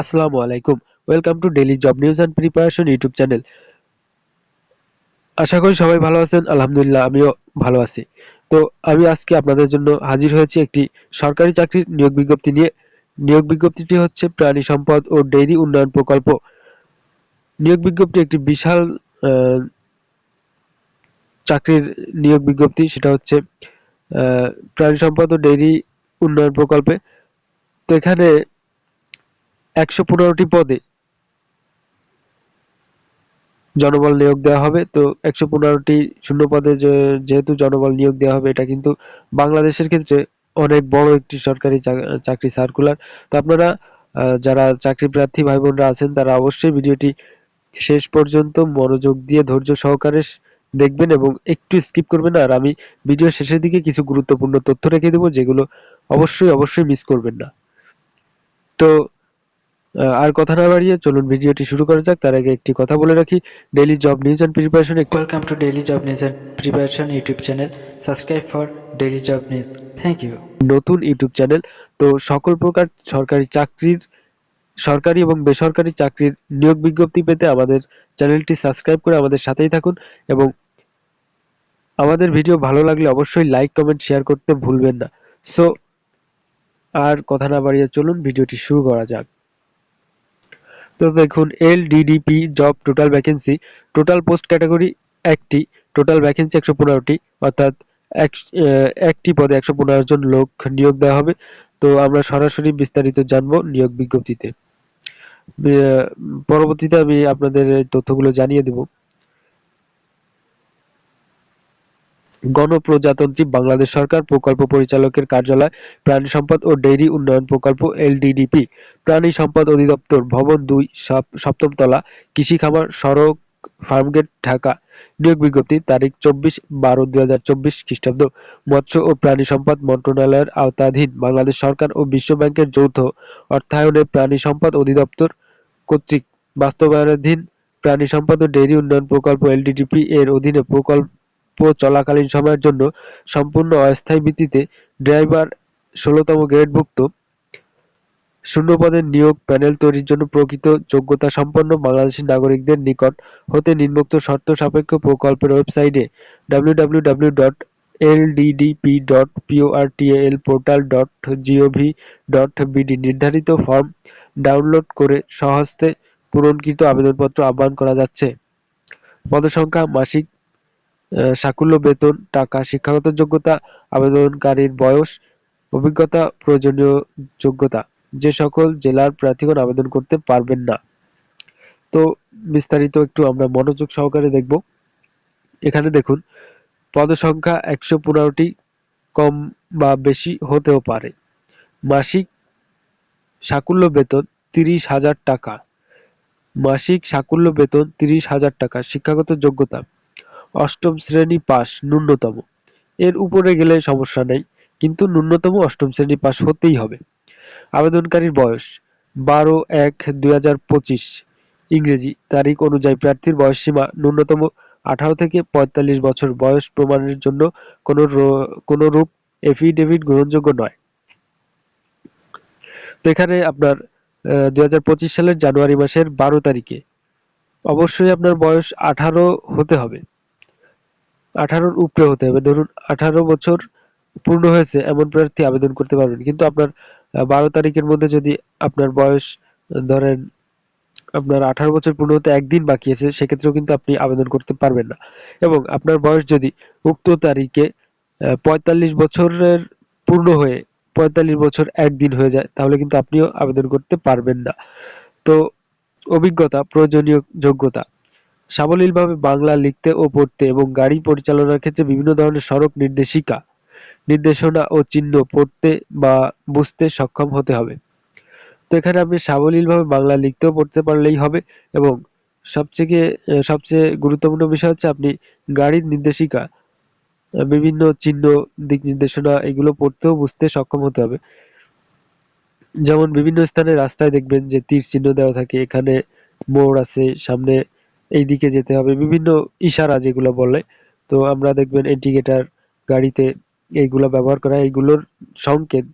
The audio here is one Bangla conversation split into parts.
আসসালামু আলাইকুম। Welcome to daily job news and preparation YouTube channel আশা করি সবাই ভালো আছেন, আলহামদুলিল্লাহ আমিও ভালো আছি। তো আমি আজকে আপনাদের জন্য হাজির হয়েছি একটি সরকারি চাকরির নিয়োগ বিজ্ঞপ্তি নিয়ে। নিয়োগ বিজ্ঞপ্তিটি হচ্ছে প্রাণী সম্পদ ও ডেইরি উন্নয়ন প্রকল্প। নিয়োগ বিজ্ঞপ্তি একটি বিশাল চাকরির নিয়োগ বিজ্ঞপ্তি, সেটা হচ্ছে প্রাণী সম্পদ ও ডেইরি উন্নয়ন প্রকল্পে। তো এখানে একশো পনেরোটি পদে জনবল নিয়োগ দেওয়া হবে। তো একশো পনেরোটি শূন্য পদে যেহেতু জনবল নিয়োগ দেওয়া হবে, এটা কিন্তু বাংলাদেশের ক্ষেত্রে অনেক বড় একটি সরকারি চাকরি সার্কুলার তো আপনারা যারা চাকরি প্রার্থী ভাই বোনরা আছেন, তারা অবশ্যই ভিডিওটি শেষ পর্যন্ত মনোযোগ দিয়ে ধৈর্য সহকারে দেখবেন এবং একটু স্কিপ করবেন। আর আমি ভিডিও শেষের দিকে কিছু গুরুত্বপূর্ণ তথ্য রেখে দেবো, যেগুলো অবশ্যই অবশ্যই মিস করবেন না। তো আর কথা না বাড়িয়ে চলুন ভিডিওটি শুরু করা যাক। তার আগে একটি কথা বলে রাখি daily job news and preparation welcome to daily job news and preparation YouTube channel subscribe for daily job news thank you নতুন ইউটিউব চ্যানেল তো সকল প্রকার সরকারি চাকরির সরকারি এবং বেসরকারি চাকরির নিয়োগ বিজ্ঞপ্তি পেতে আমাদের চ্যানেলটি সাবস্ক্রাইব করে আমাদের সাথেই থাকুন এবং আমাদের ভিডিও ভালো লাগলে অবশ্যই লাইক কমেন্ট শেয়ার করতে ভুলবেন না। সো আর কথা না বাড়িয়ে চলুন ভিডিওটি শুরু করা যাক। তো দেখুন L DDP job total vacancy total post category একটি টোটাল ভ্যাকেন্সি একশো পনেরোটি, অর্থাৎ একটি পদে একশো পনেরো জন লোক নিয়োগ দেওয়া হবে। তো আমরা সরাসরি বিস্তারিত জানব নিয়োগ বিজ্ঞপ্তিতে। পরবর্তীতে আমি আপনাদের তথ্যগুলো জানিয়ে দেব। গণপ্রজাতন্ত্রী বাংলাদেশ সরকার, প্রকল্প পরিচালকের কার্যালয়, প্রাণী সম্পদ ও ডেইরি উন্নয়ন প্রকল্প, এলডিডিপি। প্রাণী সম্পদ অধিদপ্তর ভবন দুই সপ্তম তলা কৃষি খামার, সড়ক, ফার্মগেট, ঢাকা। নিয়োগ বিজ্ঞপ্তি, তারিখ চব্বিশ বারো দুই হাজার চব্বিশ খ্রিস্টাব্দ। মৎস্য ও প্রাণী সম্পদ মন্ত্রণালয়ের আওতাধীন বাংলাদেশ সরকার ও বিশ্ব ব্যাংকের যৌথ অর্থায়নে প্রাণী সম্পদ অধিদপ্তর কর্তৃক বাস্তবায়নাধীন প্রাণী সম্পদ ও ডেইরি উন্নয়ন প্রকল্প, এলডিডিপি, এর অধীনে প্রকল্প চলাকালীন সময়ের জন্য সম্পূর্ণ অস্থায়ী ভিত্তিতে ড্রাইভার ষোলতম গ্রেডভুক্ত শূন্য পদের নিয়োগ প্যানেল তৈরির জন্য প্রকৃত যোগ্যতা সম্পন্ন বাংলাদেশী নাগরিকদের নিকট হতে নিম্নোক্ত শর্ত সাপেক্ষ প্রকল্পের ওয়েবসাইটে বিডি নির্ধারিত ফর্ম ডাউনলোড করে সহস্তে পূরণকৃত আবেদনপত্র আহ্বান করা যাচ্ছে। পদসংখ্যা, মাসিক সাকুল্য বেতন, টাকা, শিক্ষাগত যোগ্যতা, আবেদনকারীর বয়স, অভিজ্ঞতা, প্রয়োজনীয় যোগ্যতা। যে সকল জেলার প্রার্থীগণ আবেদন করতে পারবেন না। তো বিস্তারিত একটু আমরা মনোযোগ সহকারে দেখব। এখানে দেখুন, পদসংখ্যা একশো পনেরোটি, কম বা বেশি হতেও পারে। মাসিক সাকুল্য বেতন তিরিশ হাজার টাকা। মাসিক সাকুল্য বেতন তিরিশ হাজার টাকা। শিক্ষাগত যোগ্যতা অষ্টম শ্রেণি পাস, ন্যূনতম। এর উপরে গেলে সমস্যা নেই, কিন্তু ন্যূনতম অষ্টম শ্রেণি পাস হতেই হবে। আবেদনকারীর বয়স, বারো এক দুই ইংরেজি, তারিখ অনুযায়ী প্রার্থীর বয়স সীমা ন্যূনতম আঠারো থেকে পঁয়তাল্লিশ বছর। বয়স প্রমাণের জন্য কোনো কোনো রূপ এফিডেভিট গ্রহণযোগ্য নয়। তো এখানে আপনার দু হাজার পঁচিশ সালের জানুয়ারি মাসের বারো তারিখে। অবশ্যই আপনার বয়স আঠারো হতে হবে। আঠারোর উপরে হতে হবে। ধরুন আঠারো বছর পূর্ণ হয়েছে, এমন প্রার্থী আবেদন করতে পারবেন। কিন্তু আপনার বারো তারিখের মধ্যে যদি আপনার বয়স, ধরেন আপনার আঠারো বছর পূর্ণ হতে একদিন বাকি আছে, সেক্ষেত্রেও কিন্তু আপনি আবেদন করতে পারবেন না। এবং আপনার বয়স যদি উক্ত তারিখে পঁয়তাল্লিশ বছরের পূর্ণ হয়ে পঁয়তাল্লিশ বছর একদিন হয়ে যায়, তাহলে কিন্তু আপনিও আবেদন করতে পারবেন না। তো অভিজ্ঞতা, প্রয়োজনীয় যোগ্যতা সাবলীলভাবে বাংলা লিখতে ও পড়তে এবং গাড়ি পরিচালনার ক্ষেত্রে বিভিন্ন ধরনের সড়ক নির্দেশিকা, নির্দেশনা ও চিহ্ন পড়তে বা বুঝতে সক্ষম হতে হবে। তো এখানে আপনি সাবলীলভাবে বাংলা লিখতেও পড়তে পারলেই হবে এবং সবচেয়ে সবচেয়ে গুরুত্বপূর্ণ বিষয় হচ্ছে আপনি গাড়ির নির্দেশিকা, বিভিন্ন চিহ্ন, দিক নির্দেশনা এগুলো পড়তেও বুঝতে সক্ষম হতে হবে। যেমন বিভিন্ন স্থানে রাস্তায় দেখবেন যে তীর চিহ্ন দেওয়া থাকে, এখানে মোড় আছে, সামনে এই দিকে যেতে হবে। বিভিন্ন ইশারা যেগুলো বলে। তো আমরা দেখবেন ইন্ডিকেটার গাড়িতে এইগুলো ব্যবহার করা, এইগুলোর সংকেত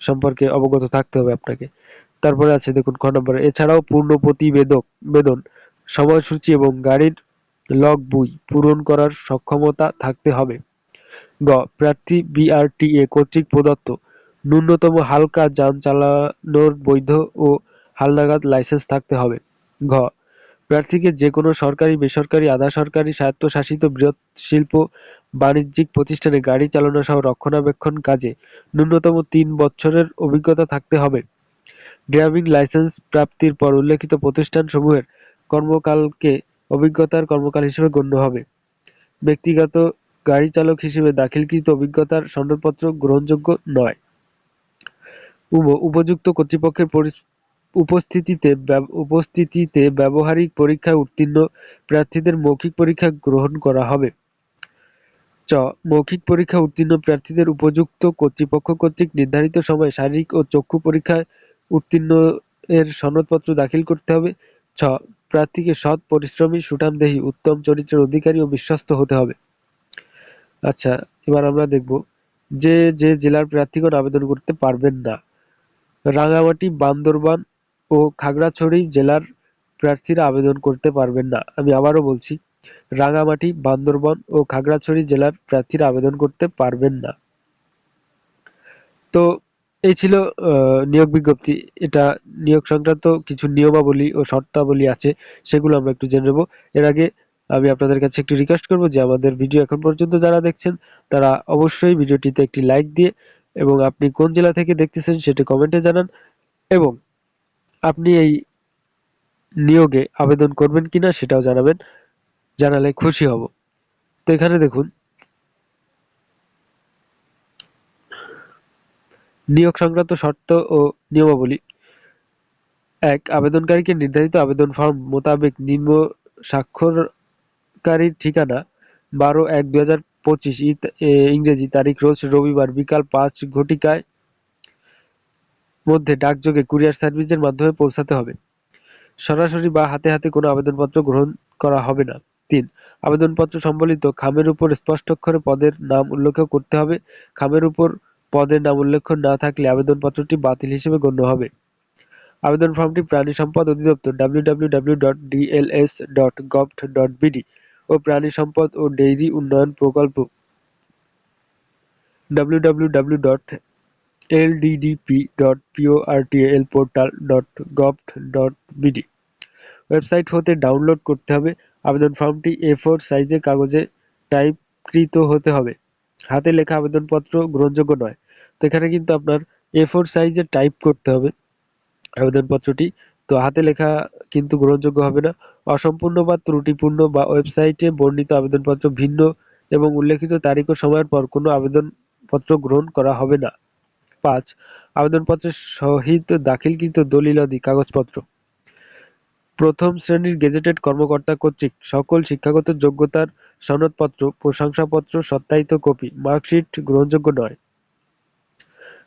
সম্পর্কে অবগত থাকতে হবে আপনাকে। তারপরে আছে দেখুন খ নম্বরে। এছাড়াও পূর্ণ প্রতিবেদক, বেদন, সময়সূচি এবং গাড়ির লগ বই পূরণ করার সক্ষমতা থাকতে হবে। গ, প্রার্থী বিআরটিএ কর্তৃক প্রদত্ত ন্যূনতম হালকা যান চালানোর বৈধ ও হালনাগাদ লাইসেন্স থাকতে হবে। ঘ প্রার্থীকে যে কোনো সরকারি, বেসরকারি, আধা সরকারি, স্বায়ত্তশাসিত বৃহৎ শিল্প, বাণিজ্যিক প্রতিষ্ঠানে গাড়ি চালানো সহ রক্ষণাবেক্ষণ কাজে ন্যূনতম তিন বছরের অভিজ্ঞতা থাকতে হবে। ড্রাইভিং লাইসেন্স প্রাপ্তির পর উল্লেখিত প্রতিষ্ঠানসমূহের কর্মকালকে অভিজ্ঞতার কর্মকাল হিসেবে গণ্য হবে। ব্যক্তিগত গাড়ি চালক হিসেবে দাখিলকৃত অভিজ্ঞতার সনদপত্র গ্রহণযোগ্য নয়। উপযুক্ত কর্তৃপক্ষের উপস্থিতিতে উপস্থিতিতে ব্যবহারিক পরীক্ষায় উত্তীর্ণ প্রার্থীদের মৌখিক পরীক্ষা গ্রহণ করা হবে। চ, মৌখিক পরীক্ষা উত্তীর্ণ প্রার্থীদের উপযুক্ত কর্তৃপক্ষ কর্তৃক নির্ধারিত সময়ে শারীরিক ও চক্ষু পরীক্ষায় উত্তীর্ণ এর সনদপত্র দাখিল করতে হবে। ছ, প্রার্থীকে সৎ, পরিশ্রমী, সুঠামদেহী, উত্তম চরিত্রের অধিকারী ও বিশ্বস্ত হতে হবে। আচ্ছা এবার আমরা দেখব যে যে জেলার প্রার্থীগণ আবেদন করতে পারবেন না। রাঙামাটি, বান্দরবান ও খাগড়াছড়ি জেলার প্রার্থীরা আবেদন করতে পারবেন না। আমি আবারও বলছি, রাঙামাটি, বান্দরবান ও খাগড়াছড়ি জেলার প্রার্থীরা আবেদন করতে পারবেন না। তো এই ছিল নিয়োগ বিজ্ঞপ্তি। এটা নিয়োগ সংক্রান্ত কিছু নিয়মাবলী ও শর্তাবলী আছে, সেগুলো আমরা একটু জেনে নেব। এর আগে আমি আপনাদের কাছে একটু রিকোয়েস্ট করব যে আমাদের ভিডিও এখন পর্যন্ত যারা দেখছেন, তারা অবশ্যই ভিডিওটিতে একটি লাইক দিয়ে এবং আপনি কোন জেলা থেকে দেখতেছেন সেটি কমেন্টে জানান এবং আপনি এই নিয়োগে আবেদন করবেন কিনা সেটাও জানাবেন, জানালে খুশি হব। তো এখানে দেখুন, নিয়োগ সংক্রান্ত শর্ত ও নিয়মাবলী। এক, আবেদনকারীকে নির্ধারিত আবেদন ফর্ম মোতাবেক নিম্ন স্বাক্ষরকারীর ঠিকানা বারো এক দুই হাজার পঁচিশ ইংরেজি তারিখ রোজ রবিবার বিকাল পাঁচ ঘটিকায় মধ্যে ডাকযোগে কুরিয়ার সার্ভিসের মাধ্যমে পৌঁছাতে হবে। সরাসরি বা হাতে হাতে কোনো আবেদনপত্র গ্রহণ করা হবে না। তিন, আবেদনপত্র সম্বলিত খামের উপর স্পষ্টক্ষরে পদের নাম উল্লেখ করতে হবে। খামের উপর পদের নাম উল্লেখ না থাকলে আবেদনপত্রটি বাতিল হিসেবে গণ্য হবে। আবেদন ফর্মটি প্রাণী সম্পদ অধিদপ্তর www.dls.gov.bd ও প্রাণী সম্পদ ও ডেইরি উন্নয়ন প্রকল্প। www.lddp.portal.gov.bd ওয়েবসাইট হতে ডাউনলোড করতে হবে। আবেদন ফর্মটি এ ফোর সাইজের কাগজে টাইপকৃত হতে হবে। হাতে লেখা আবেদনপত্র গ্রহণযোগ্য নয়। তো এখানে কিন্তু আপনার এ ফোর সাইজে টাইপ করতে হবে আবেদনপত্রটি। তো হাতে লেখা কিন্তু গ্রহণযোগ্য হবে না। অসম্পূর্ণ বা ত্রুটিপূর্ণ বা ওয়েবসাইটে বর্ণিত আবেদনপত্র ভিন্ন এবং উল্লেখিত তারিখ ও সময়ের পর কোনো আবেদনপত্র গ্রহণ করা হবে না। পাঁচ, আবেদনপত্রের সহিত দাখিলকৃত দলিলাদি, কাগজপত্র। প্রথম শ্রেণির গেজেটেড কর্মকর্তা কর্তৃক সকল শিক্ষাগত যোগ্যতার সনদপত্র, প্রশংসাপত্র, সত্যায়িত কপি, মার্কশিট গ্রহণযোগ্য নয়।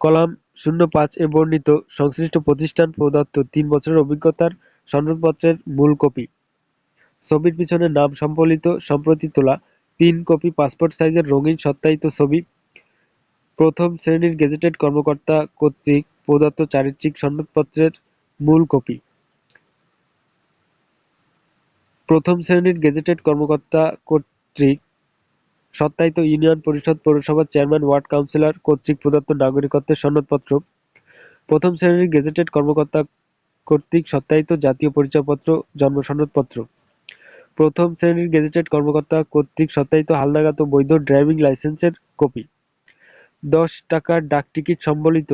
কলাম শূন্য পাঁচ এ বর্ণিত সংশ্লিষ্ট প্রতিষ্ঠান প্রদত্ত তিন বছরের অভিজ্ঞতার সনদপত্রের মূল কপি। ছবির পিছনে নাম সম্বলিত সম্প্রতি তোলা তিন কপি পাসপোর্ট সাইজের রঙিন সত্যায়িত ছবি প্রথম শ্রেণির গেজেটেড কর্মকর্তা কর্তৃক প্রদত্ত চারিত্রিক সনদপত্রের মূল কপি। প্রথম শ্রেণির গেজেটেড কর্মকর্তা কর্তৃক সত্যায়িত ইউনিয়ন পরিষদ পৌরসভার চেয়ারম্যান, ওয়ার্ড কাউন্সিলর কর্তৃক প্রদত্ত নাগরিকত্বের সনদপত্র। প্রথম শ্রেণির গেজেটেড কর্মকর্তা কর্তৃক সত্যায়িত জাতীয় পরিচয়পত্র, জন্ম সনদপত্র। প্রথম শ্রেণির গেজেটেড কর্মকর্তা কর্তৃক সত্যায়িত হালনাগাদ বৈধ ড্রাইভিং লাইসেন্সের কপি। দশ টাকার ডাকটিকিট সম্বলিত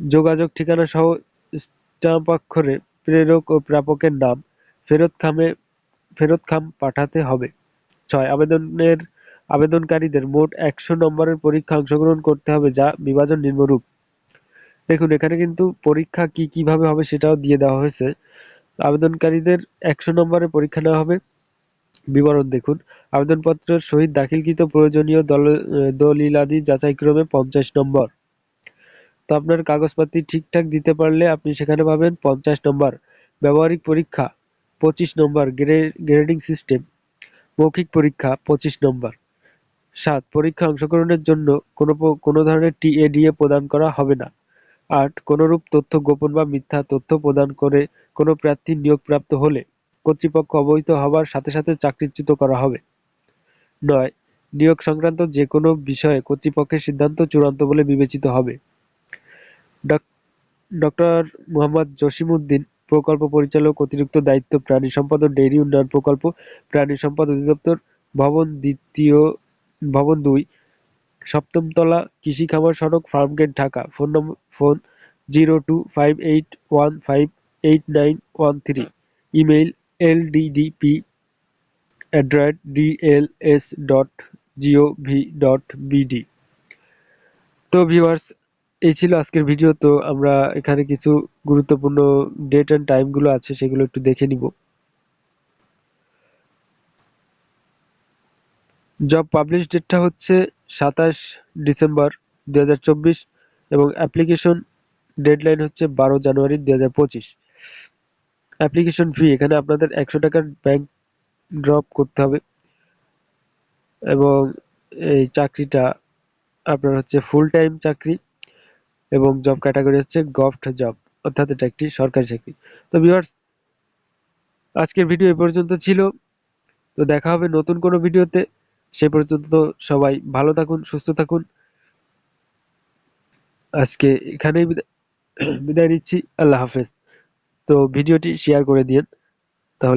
যোগাযোগ ঠিকানা সহ স্টাম্পাক্ষরে প্রেরক ও প্রাপকের নাম ফেরত খামে, ফেরত খাম পাঠাতে হবে। ছয়, আবেদনের, আবেদনকারীদের মোট একশো নম্বরের পরীক্ষা অংশগ্রহণ করতে হবে যা বিভাজন নিম্নরূপ। দেখুন, এখানে কিন্তু পরীক্ষা কি কীভাবে হবে সেটাও দিয়ে দেওয়া হয়েছে। আবেদনকারীদের একশো নম্বরের পরীক্ষা নেওয়া হবে। বিবরণ দেখুন। আবেদনপত্রের সহিত দাখিলকৃত প্রয়োজনীয় দলিলাদি যাচাইক্রমে পঞ্চাশ নম্বর। তো আপনার কাগজপাতি ঠিকঠাক দিতে পারলে আপনি সেখানে পাবেন পঞ্চাশ নম্বর। ব্যবহারিক পরীক্ষা পঁচিশ নম্বর। Grading system. মৌখিক পরীক্ষা পঁচিশ নম্বর। সাত, পরীক্ষা অংশগ্রহণের জন্য কোনো কোনো ধরনের টিএডিএ প্রদান করা হবে না। আট, কোনরূপ তথ্য গোপন বা মিথ্যা তথ্য প্রদান করে কোনো প্রার্থী নিয়োগপ্রাপ্ত হলে কর্তৃপক্ষ অবহিত হবার সাথে সাথে চাকরিচ্যুত করা হবে। নয়, নিয়োগ সংক্রান্ত যে কোনো বিষয়ে কর্তৃপক্ষের সিদ্ধান্ত চূড়ান্ত বলে বিবেচিত হবে। ডক্টর মোহাম্মদ জসিমউদ্দিন, প্রকল্প পরিচালক, অতিরিক্ত দায়িত্ব, প্রাণী সম্পদ ও ডেইরি উন্নয়ন প্রকল্প, প্রাণী সম্পদ অধিদপ্তর, ভবন দ্বিতীয়, ভবন দুই সপ্তম তলা কৃষি খামার সড়ক Farmgate Dhaka, phone number, phone zero two five eight one five eight nine one three, email GOV dot BD তো ভিউয়ার্স এই ছিল আজকের ভিডিও তো আমরা এখানে কিছু গুরুত্বপূর্ণ ডেট অ্যান্ড টাইমগুলো আছে, সেগুলো একটু দেখে নিব। জব পাবলিশ ডেটটা হচ্ছে সাতাশ ডিসেম্বর দু হাজার চব্বিশ এবং অ্যাপ্লিকেশন ডেডলাইন হচ্ছে বারো জানুয়ারি দুই হাজার পঁচিশ। অ্যাপ্লিকেশন ফি এখানে আপনাদের একশো টাকার ব্যাংক ড্রপ করতে হবে। এবং এই চাকরিটা আপনার হচ্ছে ফুল টাইম চাকরি এবং জব ক্যাটাগরি হচ্ছে গভট জব অর্থাৎ এটা একটি সরকারি চাকরি। তো ভিউয়ার্স আজকের ভিডিও এ পর্যন্ত ছিল। তো দেখা হবে নতুন কোনো ভিডিওতে। সে পর্যন্ত সবাই ভালো থাকুন, সুস্থ থাকুন। আজকে এখানেই বিদায় নিচ্ছি। আল্লাহ হাফেজ। তো ভিডিওটি শেয়ার করে দিন তাহলে